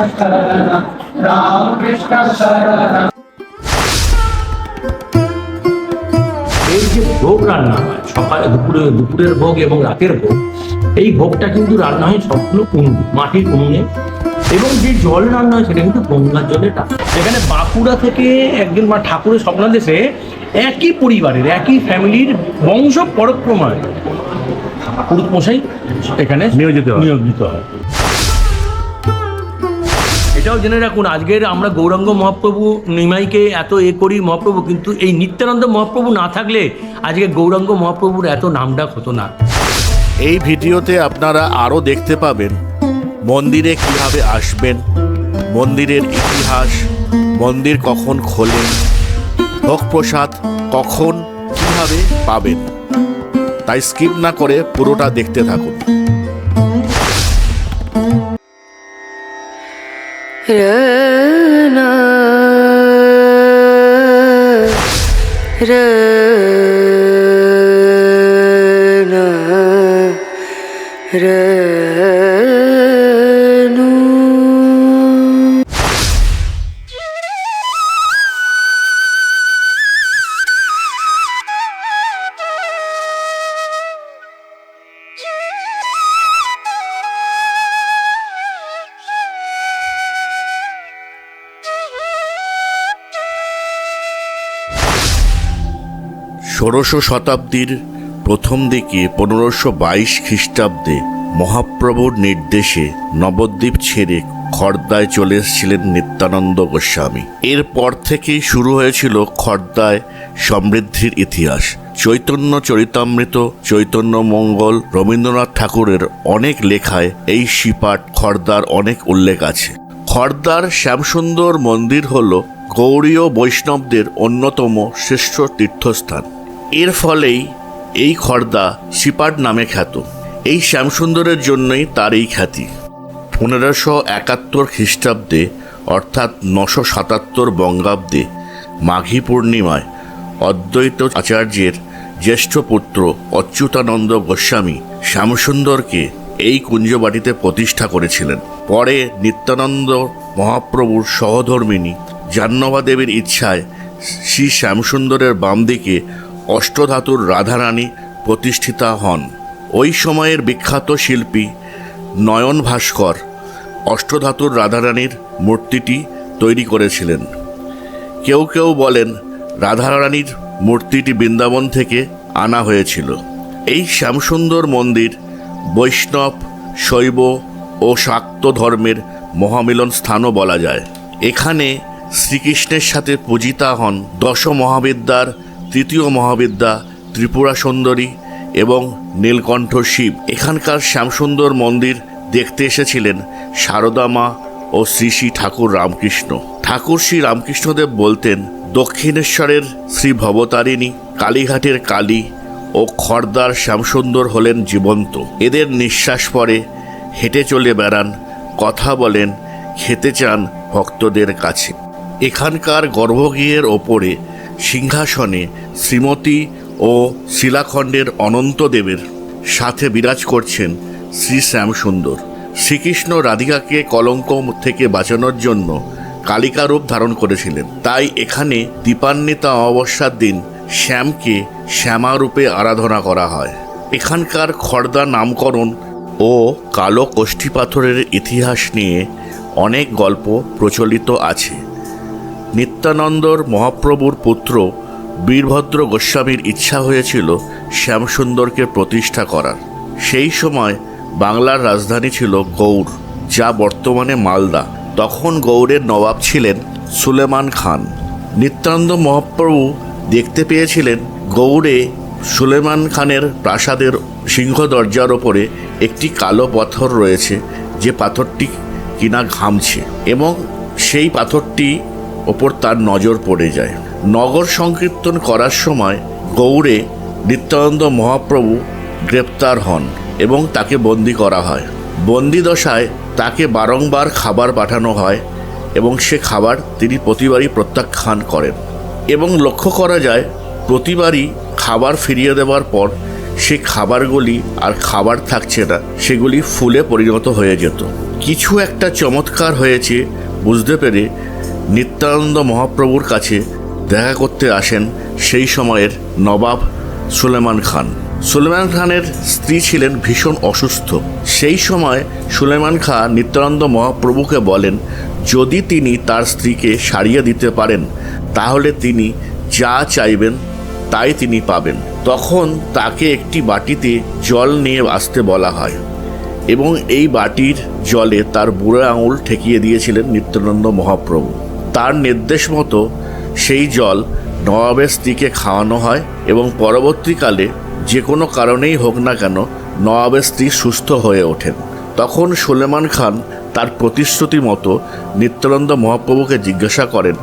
शरणं रामकृष्ण शरणं এই যে ভোগ রান্না হয় সকালে দুপুরে দুপুরের ভোগ এবং রাতের ভোগ এই ভোগটা কিন্তু রান্না হয় সবগুলো উনুন মাটির উনুনে এবং যে জল রান্না হয় সেটা কিন্তু গঙ্গার জলে টাকা এখানে বাঁকুড়া থেকে একজন মা ঠাকুরের স্বপ্নাদেশে একই পরিবারের একই ফ্যামিলির বংশ পরক্রমায় পুরুত মশাই এখানে নিয়োজিত হয়। নিয়োজিত হয় এটাও জেনে রাখুন, আজকের আমরা গৌরাঙ্গ মহাপ্রভু নিমাইকে এত এ করি মহাপ্রভু, কিন্তু এই নিত্যানন্দ মহাপ্রভু না থাকলে আজকে গৌরাঙ্গ মহাপ্রভুর এত নামডাক হতো না। এই ভিডিওতে আপনারা আরও দেখতে পাবেন মন্দিরে কীভাবে আসবেন, মন্দিরের ইতিহাস, মন্দির কখন খোলেন ভোগ প্রসাদ কখন কীভাবে পাবেন। তাই স্কিপ না করে পুরোটা দেখতে থাকুন। Rana Rana Ranu ষোড়শ শতাব্দীর প্রথম দিকে পনেরোশো বাইশ খ্রিস্টাব্দে মহাপ্রভুর নির্দেশে নবদ্বীপ ছেড়ে খর্দায় চলে এসেছিলেন নিত্যানন্দ গোস্বামী। এরপর থেকেই শুরু হয়েছিল খর্দায় সমৃদ্ধির ইতিহাস। চৈতন্য চরিতামৃত, চৈতন্য মঙ্গল, রবীন্দ্রনাথ ঠাকুরের অনেক লেখায় এই শিপাট খর্দার অনেক উল্লেখ আছে। খর্দার শ্যামসুন্দর মন্দির হল গৌড়ীয় বৈষ্ণবদের অন্যতম শ্রেষ্ঠ তীর্থস্থান। এর ফলেই এই খর্দা সিপাট নামে খ্যাত। এই শ্যামসুন্দরের জন্যই তার এই খ্যাতি। পনেরোশো একাত্তর খ্রিস্টাব্দে, অর্থাৎ নশো সাতাত্তর বঙ্গাব্দে, মাঘী পূর্ণিমায়, অদ্বৈত আচার্যের জ্যেষ্ঠ পুত্র অচ্যুতানন্দ গোস্বামী শ্যামসুন্দরকে এই কুঞ্জবাটিতে প্রতিষ্ঠা করেছিলেন। পরে নিত্যানন্দ মহাপ্রভুর সহধর্মিনী জাহ্নবা দেবীর ইচ্ছায় শ্রী শ্যামসুন্দরের বাম দিকে অষ্টধাতুর রাধারানী প্রতিষ্ঠিতা হন। ওই সময়ের বিখ্যাত শিল্পী নয়ন ভাস্কর অষ্টধাতুর রাধারানীর মূর্তিটি তৈরি করেছিলেন। কেউ কেউ বলেন রাধারানীর মূর্তিটি বৃন্দাবন থেকে আনা হয়েছিল। এই শ্যামসুন্দর মন্দির বৈষ্ণব, শৈব ও শাক্ত ধর্মের মহামিলন স্থানও বলা যায়। এখানে শ্রীকৃষ্ণের সাথে পূজিতা হন দশ মহাবিদ্যার তৃতীয় মহাবিদ্যা ত্রিপুরা সুন্দরী এবং নীলকণ্ঠ শিব। এখানকার শ্যামসুন্দর মন্দির দেখতে এসেছিলেন সারদা মা ও শ্রী শ্রী ঠাকুর রামকৃষ্ণ। ঠাকুর শ্রী রামকৃষ্ণদেব বলতেন, দক্ষিণেশ্বরের শ্রী ভবতারিণী কালীঘাটের কালী ও খর্দার শ্যামসুন্দর হলেন জীবন্ত। এদের নিঃশ্বাস পরে হেঁটে চলে বেড়ান, কথা বলেন, খেতে চান ভক্তদের কাছে। এখানকার গর্ভগৃহের ওপরে সিংহাসনে শ্রীমতী ও শিলাখণ্ডের অনন্তদেবের সাথে বিরাজ করছেন শ্রী শ্যামসুন্দর। শ্রীকৃষ্ণ রাধিকাকে কলঙ্ক থেকে বাঁচানোর জন্য কালিকা রূপ ধারণ করেছিলেন। তাই এখানে দীপান্বিতা অমাবস্যার দিন শ্যামকে শ্যামা রূপে আরাধনা করা হয়। এখানকার খর্দা নামকরণ ও কালো কোষ্ঠী পাথরের ইতিহাস নিয়ে অনেক গল্প প্রচলিত আছে। নিত্যানন্দর মহাপ্রভুর পুত্র বীরভদ্র গোস্বামীর ইচ্ছা হয়েছিল শ্যামসুন্দরকে প্রতিষ্ঠা করার। সেই সময় বাংলার রাজধানী ছিল গৌড় যা বর্তমানে মালদা। তখন গৌড়ের নবাব ছিলেন সুলেমান খান। নিত্যানন্দ মহাপ্রভু দেখতে পেয়েছিলেন গৌড়ে সুলেমান খানের প্রাসাদের সিংহ দরজার ওপরে একটি কালো পাথর রয়েছে, যে পাথরটি কিনা ঘামছে। এবং সেই পাথরটি ওপর তার নজর পড়ে যায়। নগর সংকীর্তন করার সময় গৌড়ে নিত্যানন্দ মহাপ্রভু গ্রেপ্তার হন এবং তাকে বন্দি করা হয়। বন্দি দশায় তাকে বারংবার খাবার পাঠানো হয় এবং সে খাবার তিনি প্রতিবারই প্রত্যাখ্যান করেন। এবং লক্ষ্য করা যায়, প্রতিবারই খাবার ফিরিয়ে দেওয়ার পর সে খাবারগুলি আর খাবার থাকছে না, সেগুলি ফুলে পরিণত হয়ে যেত। কিছু একটা চমৎকার হয়েছে বুঝতে পেরে নিত্যানন্দ মহাপ্রভুর কাছে দেখা করতে আসেন সেই সময়ের নবাব সুলেমান খান। সুলেমান খানের স্ত্রী ছিলেন ভীষণ অসুস্থ। সেই সময় সুলেমান খান নিত্যানন্দ মহাপ্রভুকে বলেন, যদি তিনি তার স্ত্রীকে সারিয়ে দিতে পারেন, তাহলে তিনি যা চাইবেন তাই তিনি পাবেন। তখন তাকে একটি বাটিতে জল নিয়ে আসতে বলা হয় এবং এই বাটির জলে তার বুড়ো আঙুল ঠেকিয়ে দিয়েছিলেন নিত্যানন্দ মহাপ্রভু। তার নির্দেশ মতো সেই জল নবাবের স্ত্রীকে খাওয়ানো হয় এবং পরবর্তীকালে যে কোনো কারণেই হোক না কেন নবাবের স্ত্রী সুস্থ হয়ে ওঠেন। তখন সুলেমান খান তার প্রতিশ্রুতি মতো নিত্যানন্দ মহাপ্রভুকে জিজ্ঞাসা করেন,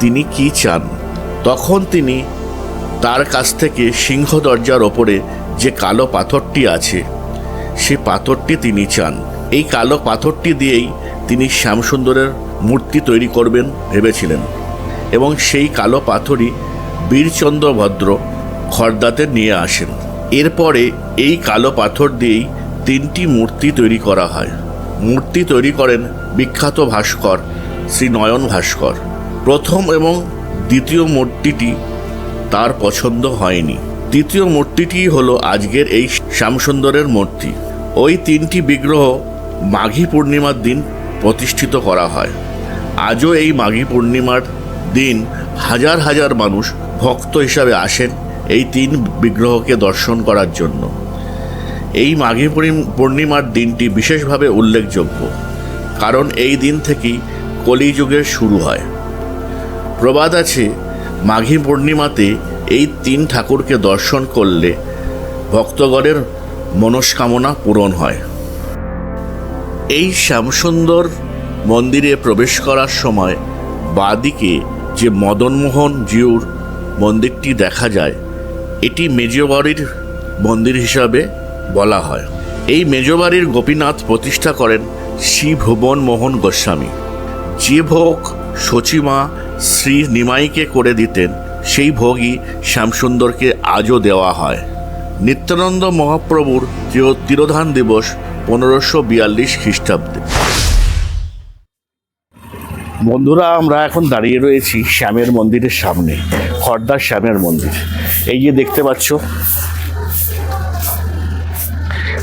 তিনি কি চান? তখন তিনি তার কাছ থেকে সিংহ দরজার ওপরে যে কালো পাথরটি আছে, সে পাথরটি তিনি চান। এই কালো পাথরটি দিয়েই তিনি শ্যামসুন্দরের মূর্তি তৈরি করবেন ভেবেছিলেন। এবং সেই কালো পাথরই বীরচন্দ্র ভদ্র খর্দাতে নিয়ে আসেন। এরপরে এই কালো পাথর দিয়েই তিনটি মূর্তি তৈরি করা হয়। মূর্তি তৈরি করেন বিখ্যাত ভাস্কর, শ্রী নয়ন ভাস্কর। প্রথম এবং দ্বিতীয় মূর্তিটি তার পছন্দ হয়নি। তৃতীয় মূর্তিটি হলো আজকের এই শ্যামসুন্দরের মূর্তি। ওই তিনটি বিগ্রহ মাঘী পূর্ণিমার দিন প্রতিষ্ঠিত করা হয়। আজও এই মাঘী পূর্ণিমার দিন হাজার হাজার মানুষ ভক্ত হিসাবে আসেন এই তিন বিগ্রহকে দর্শন করার জন্য। এই মাঘী পূর্ণিমার দিনটি বিশেষভাবে উল্লেখযোগ্য, কারণ এই দিন থেকেই কলিযুগের শুরু হয়। প্রবাদ আছে, মাঘী পূর্ণিমাতে এই তিন ঠাকুরকে দর্শন করলে ভক্তগণের মনস্কামনা পূরণ হয়। এই শ্যামসুন্দর মন্দিরে প্রবেশ করার সময় বাদিকে যে মদনমোহন জিউর মন্দিরটি দেখা যায়, এটি মেজবাড়ির মন্দির হিসাবে বলা হয়। এই মেজবাড়ির গোপীনাথ প্রতিষ্ঠা করেন শ্রী ভুবন মোহন গোস্বামী। যে ভোগ সচিমা শ্রী নিমাইকে করে দিতেন, সেই ভোগই শ্যামসুন্দরকে আজও দেওয়া হয়। নিত্যানন্দ মহাপ্রভুর তিরো- তিরোধান দিবস পনেরোশো বিয়াল্লিশ খ্রিস্টাব্দে। বন্ধুরা, আমরা এখন দাঁড়িয়ে রয়েছি শ্যামের মন্দিরের সামনে, খর্দার শ্যামের মন্দির। এই যে দেখতে পাচ্ছ,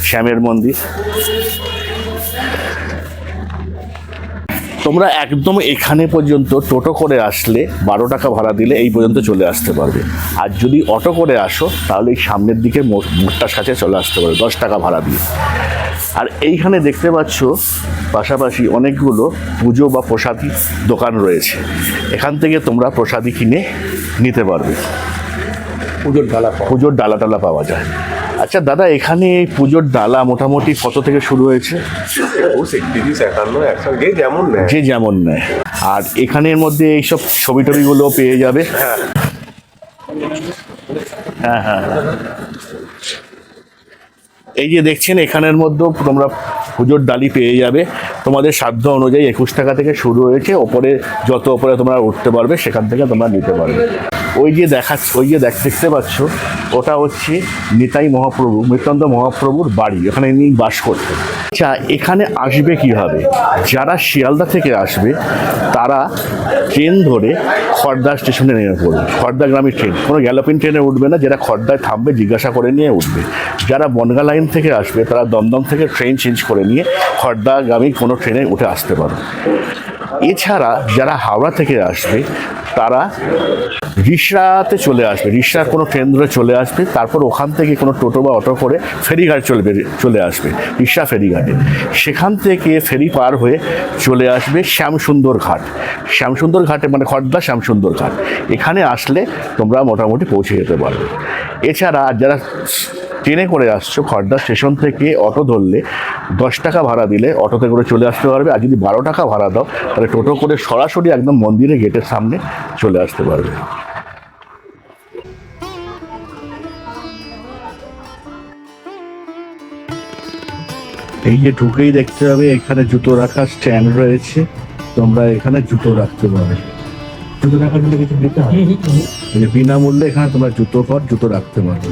শ্যামের মন্দির। তোমরা একদম এখানে পর্যন্ত টোটো করে আসলে বারো টাকা ভাড়া দিলে এই পর্যন্ত চলে আসতে পারবে। আর যদি অটো করে আসো তাহলে এই সামনের দিকে মোড়টার কাছে চলে আসতে পারবে দশ টাকা ভাড়া দিয়ে। আর এইখানে দেখতে পাচ্ছ পাশাপাশি অনেকগুলো পুজো বা প্রসাদি দোকান রয়েছে। এখান থেকে তোমরা প্রসাদি কিনে নিতে পারবে। পুজোর ডালা পুজোর ডালা টালা পাওয়া যায়। আচ্ছা দাদা এখানে এই পুজোর ডালা মোটামুটি কত থেকে শুরু হয়েছে? তিরিশ একান্ন একশো যে যেমন নেয়। যে যেমন নেয়। আর এখানের মধ্যে এইসব ছবি টবিগুলো পেয়ে যাবে? হ্যাঁ। হ্যাঁ হ্যাঁ। এই যে দেখছেন এখানের মধ্যেও তোমরা পুজোর ডালি পেয়ে যাবে। তোমাদের সাধ্য অনুযায়ী একুশ টাকা থেকে শুরু হয়েছে। ওপরে যত ওপরে তোমরা উঠতে পারবে সেখান থেকে তোমরা নিতে পারবে। ওই যে দেখা, ওই যে দেখ, দেখতে পাচ্ছ, ওটা হচ্ছে নিতাই মহাপ্রভু নিত্যান্ত মহাপ্রভুর বাড়ি, ওখানে ইনি বাস করতেন। আচ্ছা এখানে আসবে কীভাবে? যারা শিয়ালদা থেকে আসবে, তারা ট্রেন ধরে খড়দা স্টেশনে নেমে পড়বে, খড়দা গ্রামের ট্রেন। কোনো গ্যালোপিন ট্রেনে উঠবে না, যারা খড়দায় থামবে, জিজ্ঞাসা করে নিয়ে উঠবে। যারা বনগা লাইন থেকে আসবে, তারা দমদম থেকে ট্রেন চেঞ্জ করে নিয়ে খড়দাগামী কোনো ট্রেনে উঠে আসতে পারবে। এছাড়া যারা হাওড়া থেকে আসবে তারা রিসরাতে চলে আসবে রিসরা কোনো ধরে চলে আসবে, তারপর ওখান থেকে কোনো টোটো বা অটো করে ফেরিঘাট চলবে চলে আসবে রিসরা ফেরিঘাটে। সেখান থেকে ফেরি পার হয়ে চলে আসবে শ্যামসুন্দর ঘাট। শ্যামসুন্দর ঘাটে মানে খর্দা শ্যামসুন্দর ঘাট। এখানে আসলে তোমরা মোটামুটি পৌঁছে যেতে পারবে। এছাড়া যারা ট্রেনে করে আসছো খড়দা স্টেশন থেকে অটো ধরলে দশ টাকা ভাড়া দিলে অটোতে করে চলে আসতে পারবে। আর যদি বারো টাকা ভাড়া দাও তাহলে টোটো করে সরাসরি একদম মন্দিরের গেটের সামনে চলে আসতে পারবে। এই যে ঢুকেই দেখতে হবে এখানে জুতো রাখার স্ট্যান্ড রয়েছে। তোমরা এখানে জুতো রাখতে পারবে জুতো রাখার জন্য কিছু দিতে হবে? বিনামূল্যে এখানে তোমরা জুতো পর জুতো রাখতে পারবে।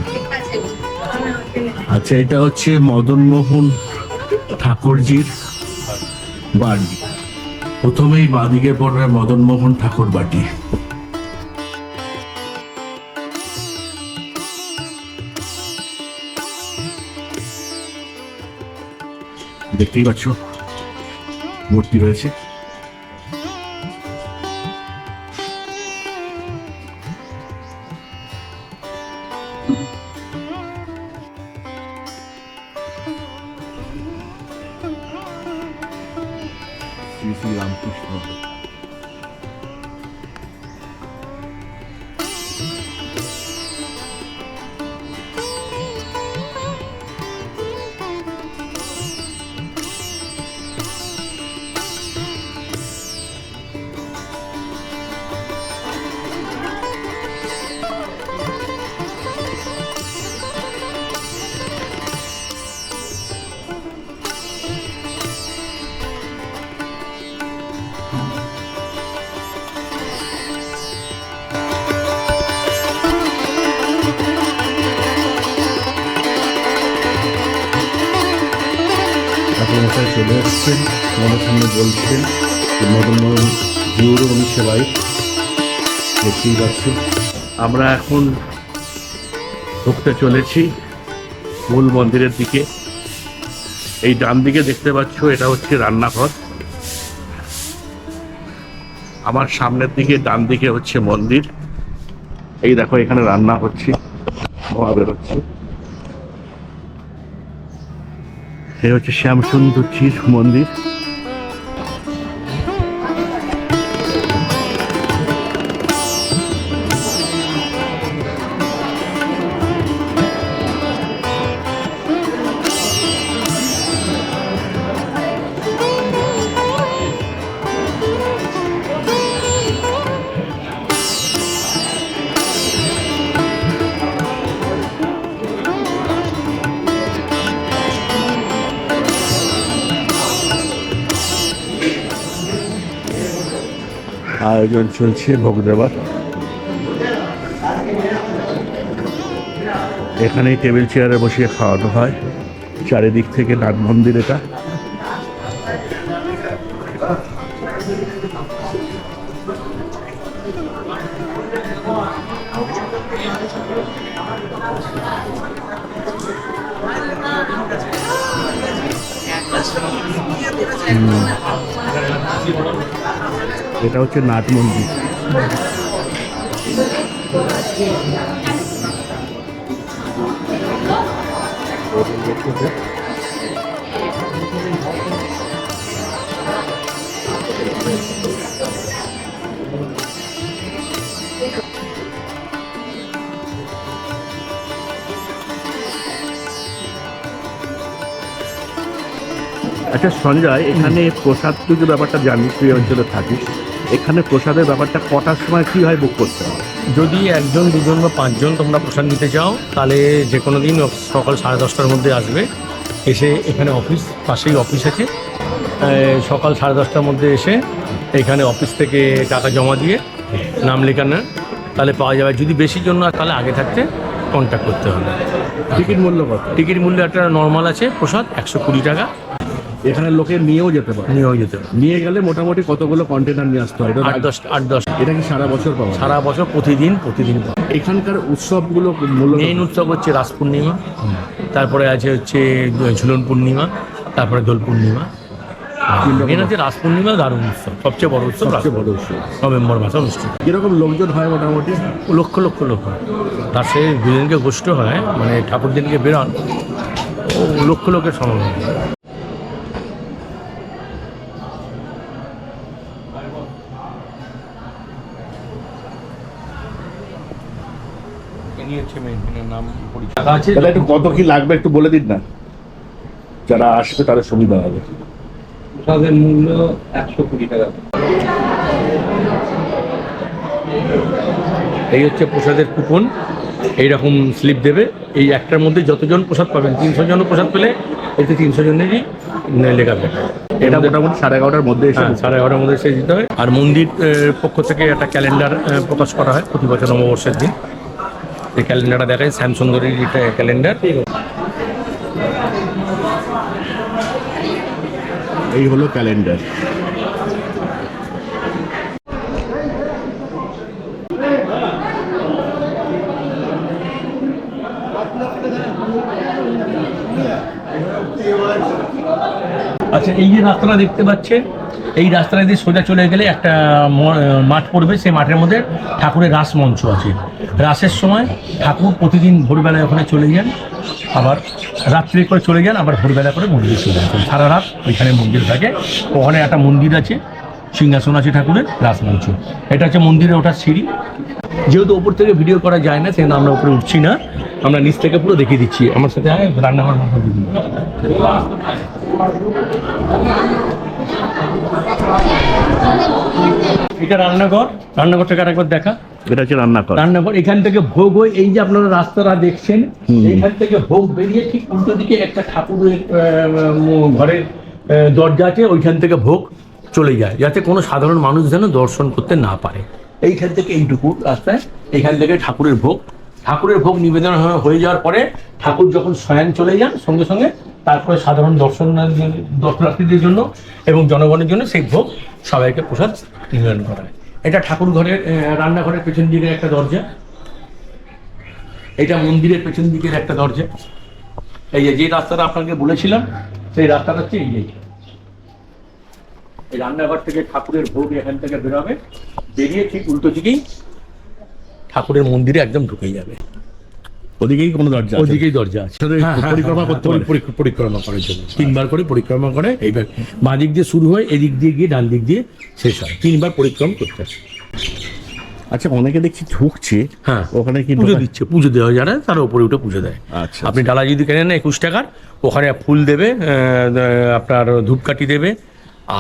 আচ্ছা এটা হচ্ছে মদন মোহন ঠাকুরজির বাড়ি। প্রথমেই বাঁদিকে পড়বে মদনমোহন ঠাকুর বাটি দেখতেই পাচ্ছ, মূর্তি রয়েছে। জিওরও উনি সেবাই দেখতেই পাচ্ছি আমরা এখন ঢুকতে চলেছি মূল মন্দিরের দিকে। এই ডান দিকে দেখতে পাচ্ছ, এটা হচ্ছে রান্নাঘর। আমার সামনের দিকে, ডান দিকে হচ্ছে মন্দির। এই দেখো, এখানে রান্না হচ্ছে, ধোঁয়া বেরোচ্ছে। এই হচ্ছে শ্যামসুন্দরজির মন্দির। আয়োজন চলছে ভোগ দেওয়ার এখানেই টেবিল চেয়ারে বসিয়ে খাওয়ানো হয়। চারিদিক থেকে নাট মন্দির এটা। এটা হচ্ছে নাট মন্দির। আচ্ছা সঞ্জয় এখানে প্রসাদ তুই ব্যাপারটা জানিস তুই অঞ্চলে থাকিস এখানে প্রসাদের ব্যাপারটা কটার সময় কি হয় বুক করতে হবে? যদি একজন দুজন বা পাঁচজন তোমরা প্রসাদ নিতে চাও তাহলে যে কোনো দিন সকাল সাড়ে দশটার মধ্যে আসবে। এসে এখানে অফিস পাশেই অফিস আছে। সকাল সাড়ে দশটার মধ্যে এসে এখানে অফিস থেকে টাকা জমা দিয়ে নাম লেখানো তাহলে পাওয়া যাবে। যদি বেশির জন্য তাহলে আগে থাকতে কন্ট্যাক্ট করতে হবে। টিকিট মূল্য কত? টিকিট মূল্য একটা নর্মাল আছে প্রসাদ একশো কুড়ি টাকা। এখানে লোকে নিয়েও যেতে পারে। নিয়েও যেতে পারে। নিয়ে গেলে মোটামুটি কতগুলো কন্টেনার নিয়ে আসতে হয়? এটা আট দশ আট দশ। এটা কি সারা বছর পাওয়া সারা বছর প্রতিদিন প্রতিদিন পাওয়া এখানকার উৎসবগুলো মেইন উৎসব হচ্ছে রাস পূর্ণিমা। তারপরে আছে হচ্ছে ঝুলন পূর্ণিমা তারপরে দোল পূর্ণিমা। মেন হচ্ছে রাস পূর্ণিমা দারুণ উৎসব। সবচেয়ে বড় উৎসব রাস সবচেয়ে বড় উৎসব। নভেম্বর মাসে অনুষ্ঠিত। কীরকম লোকজন হয় মোটামুটি? লক্ষ লক্ষ লোক হয়। তার সে দুদিনকে গোষ্ঠ হয় মানে ঠাকুর দিনকে বেরোন ও লক্ষ লোকের সমাগম নাম আছে তাহলে একটু কত কি লাগবে একটু বলে দিন না। যারা আসবে তাদের সুবিধা হবে। প্রসাদের মূল্য একশো কুড়ি টাকা। এই হচ্ছে প্রসাদের কুপন। এইরকম স্লিপ দেবে। এই একটার মধ্যে যতজন প্রসাদ পাবেন তিনশো জন প্রসাদ পেলে এতে তিনশো জনেরই লেখা থাকে এটা মোটামুটি সাড়ে এগারোটার মধ্যে এসে হ্যাঁ সাড়ে এগারোটার মধ্যে সে দিতে হয় আর মন্দির আহ, পক্ষ থেকে একটা ক্যালেন্ডার প্রকাশ করা হয় প্রতি বছর নববর্ষের দিন। এই ক্যালেন্ডারটা দেখায় শ্যামসুন্দরীর ক্যালেন্ডার। এই হলো ক্যালেন্ডার। আচ্ছা এই যে রাস্তাটা দেখতে পাচ্ছেন এই রাস্তাটা দিয়ে সোজা চলে গেলে একটা মাঠ পড়বে, সেই মাঠের মধ্যে ঠাকুরের রাস মঞ্চ আছে। রাসের সময় ঠাকুর প্রতিদিন ভোরবেলায় ওখানে চলে যান, আবার রাত্রি করে চলে যান, আবার ভোরবেলা করে মন্দিরে চলে আসেন সারা রাত ওইখানে মন্দির থাকে। ওখানে একটা মন্দির আছে, সিংহাসন আছে ঠাকুরের রাসমঞ্চ এটা হচ্ছে মন্দিরে ওঠার সিঁড়ি। যেহেতু ওপর থেকে ভিডিও করা যায় না, সেজন্য আমরা উপরে উঠছি না। আমরা নিচ থেকে পুরো দেখিয়ে দিচ্ছি। আমার সাথে রান্নাঘর। এটা রান্নাঘর। রান্নাঘরটাকে আরেকবার দেখা। এটা হচ্ছে রান্নাঘর। রান্নাঘর এখান থেকে ভোগ হয়। এই যে আপনারা রাস্তাটা দেখছেন এখান থেকে ভোগ বেরিয়ে ঠিক উল্টো দিকে একটা ঠাকুরের ঘরের দরজা আছে। ওইখান থেকে ভোগ চলে যায় যাতে কোনো সাধারণ মানুষ যেন দর্শন করতে না পারে। এইখান থেকে এইটুকু রাস্তায় এইখান থেকে ঠাকুরের ভোগ। ঠাকুরের ভোগ নিবেদন হয়ে- যাওয়ার পরে ঠাকুর যখন শয়ন চলে যান সঙ্গে সঙ্গে তারপরে সাধারণ দর্শন দর্শনার্থীদের জন্য এবং জনগণের জন্য সেই ভোগ সবাইকে প্রসাদ নিবেদন করা হয়। এটা ঠাকুর ঘরের রান্নাঘরের পেছন দিকের একটা দরজা। এটা মন্দিরের পেছন দিকের একটা দরজা। এই যে যে রাস্তাটা আপনাকে বলেছিলাম, সেই রাস্তাটা হচ্ছে এই এই রান্নাঘর থেকে ঠাকুরের ভোগ এখান থেকে বেরোবে। বেরিয়ে ঠিক উল্টো দিকেই ঠাকুরের মন্দিরে একদম ঢুকে যাবে। ওদিকেই কোনো দরজা ওদিকেই দরজা আছে। হ্যাঁ, হ্যাঁ, পরিক্রমা হ্যাঁ, করতে পরি- পারে? পরি- পরিক্রমা করার জন্য তিনবার করে পরিক্রমা করে এইবার বাঁ দিক দিয়ে শুরু হয় এদিক দিয়ে গিয়ে ডান দিক দিয়ে শেষ হয়। তিনবার পরিক্রমা করতে হয়। আচ্ছা অনেকে দেখছি ঢুকছে হ্যাঁ। ওখানে কি পুজো দিচ্ছে পুজো দেওয়া যারা তার উপরে উঠে পুজো দেয়। আচ্ছা আপনি ডালা যদি কেনেন একুশ টাকার ওখানে ফুল দেবে আপনার ধূপকাঠি দেবে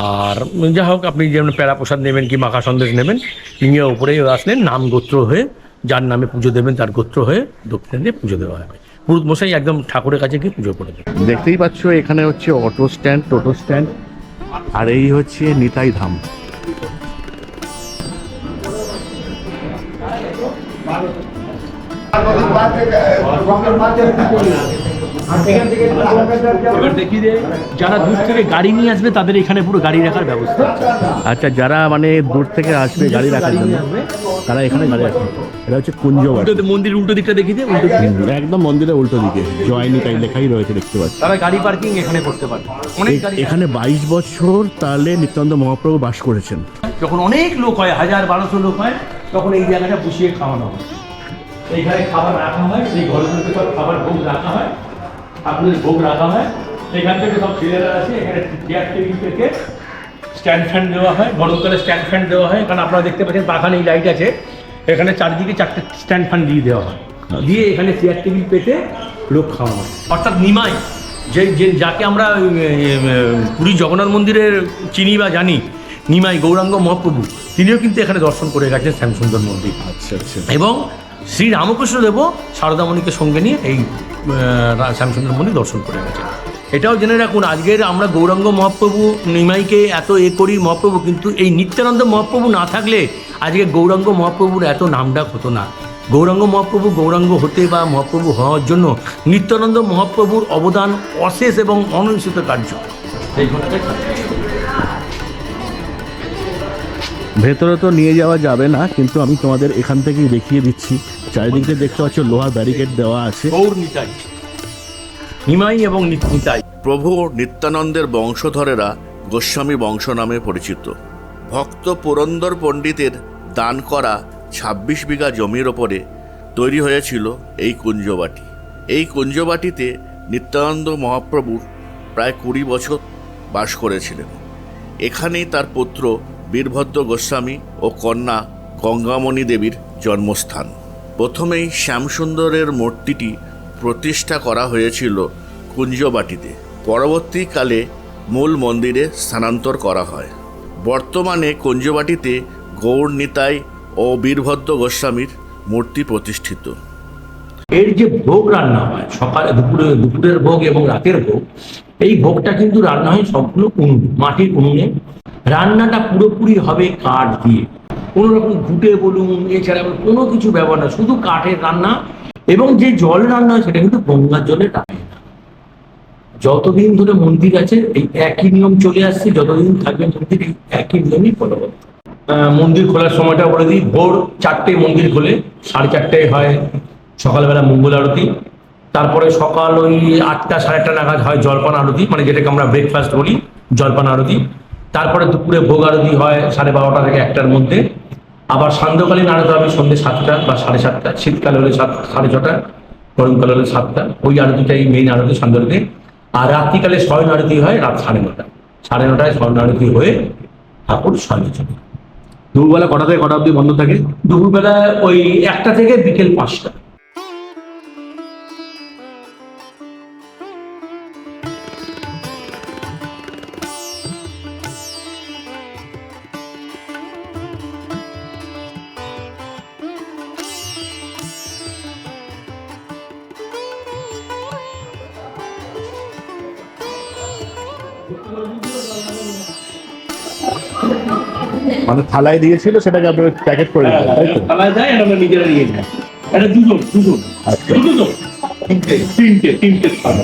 আর যা হোক আপনি যেমন প্যারা প্রসাদ নেবেন কি মাখা সন্দেশ নেবেন নিয়ে ওপরে আসলেন নাম গোত্র হয়ে যার নামে পুজো দেবেন, তার গোত্র হয়ে দক্ষিণা দিয়ে পুজো দেওয়া হবে। পুরুত মশাই একদম ঠাকুরের কাছে গিয়ে পুজো করে দেবে দেখতেই পাচ্ছ, এখানে হচ্ছে অটো স্ট্যান্ড টোটো স্ট্যান্ড আর এই হচ্ছে নিতাই ধাম। এবার দেখি যে যারা দূর থেকে গাড়ি নিয়ে আসবে তাদের এখানে পুরো গাড়ি রাখার ব্যবস্থা। আচ্ছা যারা মানে দূর থেকে আসবে গাড়ি রাখার জন্য নিয়ে আসবে। তারা এখানে গাড়ি রাখবে এটা হচ্ছে কুঞ্জবাড়ি। উল্টো মন্দির উল্টো দিকটা দেখি যে উল্টো দিকে। একদম মন্দিরের উল্টো দিকে। জয় নিতাই লেখাই রয়েছে দেখতে পাচ্ছি। তারা গাড়ি পার্কিং এখানে করতে পারবে অনেক এখানে বাইশ বছর তাহলে নিত্যানন্দ মহাপ্রভু বাস করেছেন। যখন অনেক লোক হয় হাজার বারোশো লোক হয় তখন এই জায়গাটা বসিয়ে খাওয়ানো হয়। এইখানে খাবার রাখা হয় সেই ঘরগুলোতে সব খাবার ভোগ রাখা হয়। ঠাকুরের ভোগ রাখা হয়। এখান থেকে সব ছেলেরা আছে এখানে চেয়ার টেবিল থেকে স্ট্যান্ড ফ্যান দেওয়া হয় গরমকালে স্ট্যান্ড ফ্যান দেওয়া হয়। কারণ আপনারা দেখতে পাচ্ছেন পাখানে এই লাইট আছে। এখানে চারদিকে চারটে স্ট্যান্ড ফ্যান দিয়ে দেওয়া হয়। দিয়ে এখানে চেয়ার টেবিল পেতে লোক খাওয়া হয়। অর্থাৎ নিমাই যে যে যাকে আমরা পুরী জগন্নাথ মন্দিরের চিনি বা জানি নিমাই গৌরাঙ্গ মহাপ্রভু তিনিও কিন্তু এখানে দর্শন করে গেছেন শ্যামসুন্দর মন্দির। আচ্ছা আচ্ছা। এবং শ্রী রামকৃষ্ণদেবও সারদামণিকে সঙ্গে নিয়ে এই আহ, রা- শ্যামসুন্দর মন্দির দর্শন করে গেছেন। এটাও জেনে রাখুন আজকের আমরা গৌরাঙ্গ মহাপ্রভু নিমাইকে এত এ করি মহাপ্রভু কিন্তু এই নিত্যানন্দ মহাপ্রভু না থাকলে আজকে গৌরাঙ্গ মহাপ্রভুর এত নামডাক হতো না। গৌরাঙ্গ মহাপ্রভু গৌরাঙ্গ হতে বা মহাপ্রভু হওয়ার জন্য নিত্যানন্দ মহাপ্রভুর অবদান অশেষ এবং অনৈসিত কার্য। এই ঘটনাটাই ভেতরে তো নিয়ে যাওয়া যাবে না কিন্তু আমি তোমাদের এখান থেকেই দেখিয়ে দিচ্ছি। চারিদিকে দেখতে পাচ্ছ লোহার ব্যারিকেড দেওয়া আছে। নিমাই এবং নি- নিতাই। প্রভু নিত্যানন্দের বংশধরেরা গোস্বামী বংশ নামে পরিচিত। ভক্ত পুরন্দর পণ্ডিতের দান করা ছাব্বিশ বিঘা জমির ওপরে তৈরি হয়েছিল এই কুঞ্জবাটি। এই কুঞ্জবাটিতে নিত্যানন্দ মহাপ্রভুর প্রায় কুড়ি বছর বাস করেছিলেন। এখানেই তার পুত্র বীরভদ্র গোস্বামী ও কন্যা গঙ্গামণি দেবীর জন্মস্থান। প্রথমেই শ্যামসুন্দরের মূর্তিটি প্রতিষ্ঠা করা হয়েছিল কুঞ্জবাটিতে। পরবর্তীকালে মূল মন্দিরে স্থানান্তর করা হয়। বর্তমানে কুঞ্জবাটিতে গৌর নিতাই ও বীরভদ্র গোস্বামীর মূর্তি প্রতিষ্ঠিত। এর যে ভোগ রান্না হয়, সকালে, দুপুরে, দুপুরের ভোগ এবং রাতের ভোগ, এই ভোগটা কিন্তু রান্না হয় সম্পূর্ণ মাটির উনুনে। রান্নাটা পুরোপুরি হবে কাঠ দিয়ে। কোনো রকম ঘুটে বলুন, এছাড়া কোনো কিছু ব্যবহার না শুধু কাঠের রান্না এবং যে জল রান্না হয় সেটা কিন্তু গঙ্গার জলে টানে না। যতদিন ধরে মন্দির আছে, এই একই নিয়ম চলে আসছে, যতদিন থাকবে মন্দির, এই একই নিয়মই ফলো মন্দির খোলার সময়টা বলে দিই, ভোর চারটে মন্দির খোলে, সাড়ে চারটে হয় সকালবেলা মঙ্গল আরতি। তারপরে সকাল ওই আটটা, সাড়ে আটটা নাগাদ হয় জলপান আরতি মানে যেটাকে আমরা ব্রেকফাস্ট বলি, জলপান আরতি। তারপরে দুপুরে ভোগ আরতি হয় সাড়ে বারোটা থেকে একটার মধ্যে। আবার সান্ধ্যকালীন আরতি হবে সন্ধ্যে সাতটা বা সাড়ে সাতটা, শীতকালে হলে সাত, সাড়ে ছটা, গরমকালে হলে সাতটা, ওই আরতিটাই মেইন আরতি সন্ধ্যা আর রাত্রিকালে শয়ন আরতি হয় রাত সাড়ে নটা। সাড়ে নটায় শয়ন আরতি হয়ে ঠাকুর শয়নে চলে দুপুরবেলা কটা থেকে কটা অবধি বন্ধ থাকে? দুপুরবেলা ওই একটা থেকে বিকেল পাঁচটা। মানে থালায় দিয়েছিল সেটাকে আপনারা প্যাকেট করে দিলেন তাই তো? থালায় দেয় আর আমরা নিজেরা নিয়ে যাই এটা দুজন দুজন দুজন দুটো তিনটে তিনটে তিনটে থালা।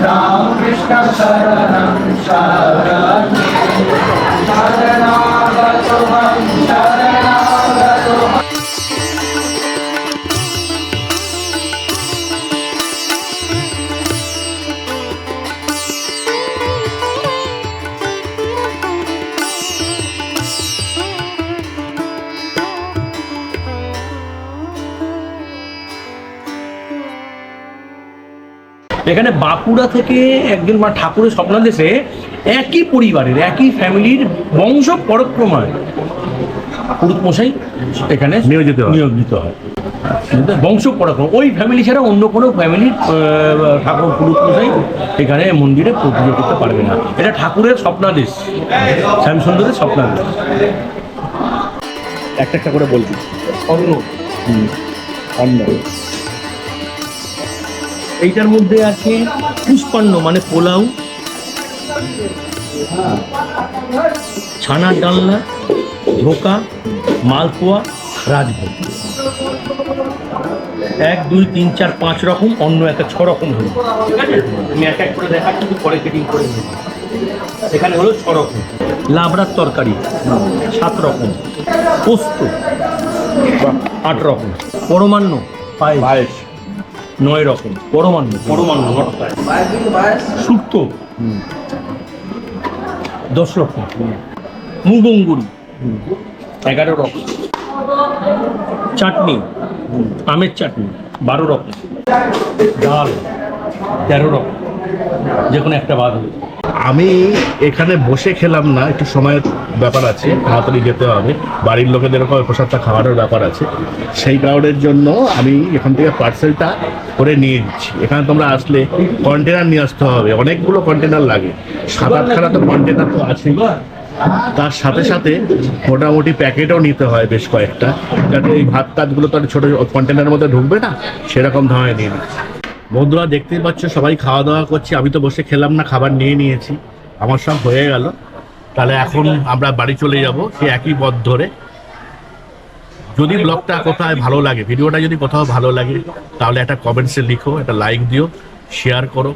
राम कृष्ण शरण शरणं शरणागतमं शरणं এখানে বাঁকুড়া থেকে একজন মা ঠাকুরের স্বপ্নাদেশে একই পরিবারের একই ফ্যামিলির বংশ পরক্রমায়। পুরুত মশাই এখানে নিয়োজিত নিয়োজিত হয়। বংশ পরাক্রম। ওই ফ্যামিলি ছাড়া অন্য কোনো ফ্যামিলির ঠাকুর পুরুত মশাই এখানে মন্দিরে পুজো করতে পারবে না। এটা ঠাকুরের স্বপ্নাদেশ শ্যামসুন্দরের স্বপ্নাদেশ। একটা একটা করে বলবি অন্য। অন্য। এইটার মধ্যে আছে পুষ্পান্ন মানে পোলাও। ছানার ডালনা, ধোকা, মালপোয়া, রাজভোগ। এক, দুই, তিন, চার, পাঁচ রকম, অন্য একটা ছ রকম হলো। ঠিক আছে? আমি এক এক করে তুই পরে কেটিং করে নেব। এখানে হলো ছ রকম। লাবড়ার তরকারি, সাত রকম। পোস্ত, আট রকম। পরমান্ন পায়েস। নয় রকম পরমান্ন পরমান্ন সুক্ত। শুক্তো দশ রকম। মুগঙ্গুরি এগারো রকম। চাটনি। আমের চাটনি বারো রকম। ডাল তেরো রকম। যে কোনো একটা বাদ আমি এখানে বসে খেলাম না, একটু সময়ের ব্যাপার আছে, তাড়াতাড়ি যেতে হবে। বাড়ির লোকেদের ওখানে প্রসাদটা খাওয়ানোর ব্যাপার আছে। সেই কারণের জন্য আমি এখান থেকে পার্সেলটা করে নিয়ে দিচ্ছি এখানে তোমরা আসলে কন্টেনার নিয়ে আসতে হবে। অনেকগুলো কন্টেনার লাগে। সাত আটখানা তো কন্টেনার তো আছে। তার সাথে সাথে মোটামুটি প্যাকেটও নিতে হয় বেশ কয়েকটা। যাতে এই ভাত টাতগুলো তো ছোটো কন্টেনারের মধ্যে ঢুকবে না, সেরকম ধরনের নিয়ে নিচ্ছি। বন্ধুরা দেখতেই পাচ্ছ, সবাই খাওয়া দাওয়া করছি। আমি তো বসে খেলাম না, খাবার নিয়ে নিয়েছি। আমার সব হয়ে গেল। তাহলে এখন আমরা বাড়ি চলে যাব, সে একই পথ ধরে। যদি ব্লগটা কোথায় ভালো লাগে, ভিডিওটা যদি কোথাও ভালো লাগে, তাহলে একটা কমেন্টসে লিখো, একটা লাইক দিও শেয়ার করো।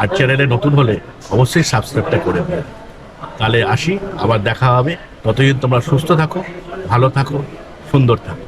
আর চ্যানেলে নতুন হলে অবশ্যই সাবস্ক্রাইবটা করে দিও। তাহলে আসি, আবার দেখা হবে। ততদিন তোমরা সুস্থ থাকো, ভালো থাকো, সুন্দর থাকো।